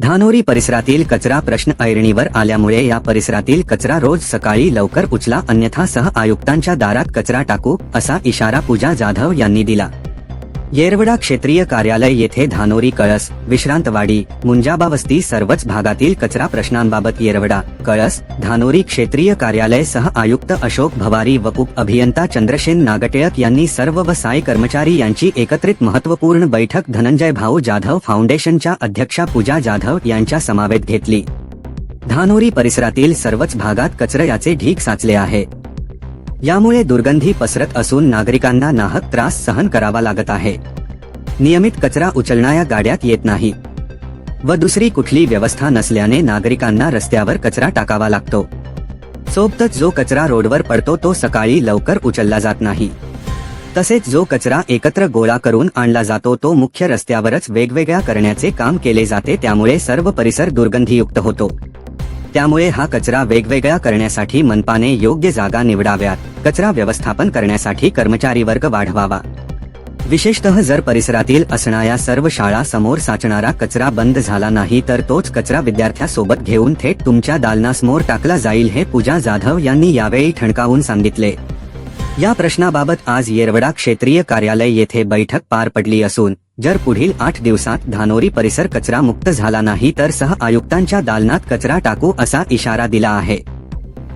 धानोरी परिसरातील कचरा प्रश्न ऐरणीवर आल्यामुळे या परिसरातील कचरा रोज सकाळी लवकर उचला अन्यथा सह आयुक्तांच्या दारात कचरा टाकू असा इशारा पूजा जाधव यांनी दिला. येरवडा क्षेत्रीय कार्यालय येथे धानोरी कळस विश्रांतवाडी मुंजाबा वस्ती सर्वच भागातील कचरा प्रश्नांबाबत येरवडा कळस धानोरी क्षेत्रीय कार्यालय सह आयुक्त अशोक भवारी व उप अभियंता चंद्रशेन नागटिळक यांनी सर्व व साय कर्मचारी यांची एकत्रित महत्त्वपूर्ण बैठक धनंजय भाऊ जाधव फाउंडेशनच्या अध्यक्षा पूजा जाधव यांच्या समावेत घेतली. धानोरी परिसरातील सर्वच भागात कचऱ्याचे ढीक साचले आहे. यामुळे दुर्गंधी पसरत असून नागरिकांना नाहक त्रास सहन करावा लागत आहे. नियमित कचरा उचलणाऱ्या गाड्यात येत नाही. व दुसरी कुठली व्यवस्था नसल्याने नागरिकांना रस्त्यावर कचरा टाकावा लागतो. सोबतच जो कचरा रोडवर पडतो तो सकाळी लवकर उचलला जात नाही. तसेच जो कचरा एकत्र गोळा करून आणला जातो तो मुख्य रस्त्यावरच वेगवेगळ्या करण्याचे काम केले जाते त्यामुळे सर्व परिसर दुर्गंधीयुक्त होतो. त्यामुळे हा कचरा वेगवेगळा करण्यासाठी मनपाने योग्य जागा निवडाव्यात. कचरा व्यवस्थापन करण्यासाठी कर्मचारी वर्ग वाढवावा. विशेषतः जर परिसरातील असणाऱ्या सर्व शाळा समोर साचणारा कचरा बंद झाला नाही तर तोच कचरा विद्यार्थ्यासोबत घेऊन थेट तुमच्या दालनासमोर टाकला जाईल हे पूजा जाधव यांनी यावेळी ठणकावून सांगितले. या प्रश्नाबाबत आज येरवडा क्षेत्रीय कार्यालय येथे बैठक पार पडली असून जर पुढील आठ दिवसात धानोरी परिसर कचरा मुक्त झाला नाही तर सह आयुक्तांच्या दालनात कचरा टाकू असा इशारा दिला आहे.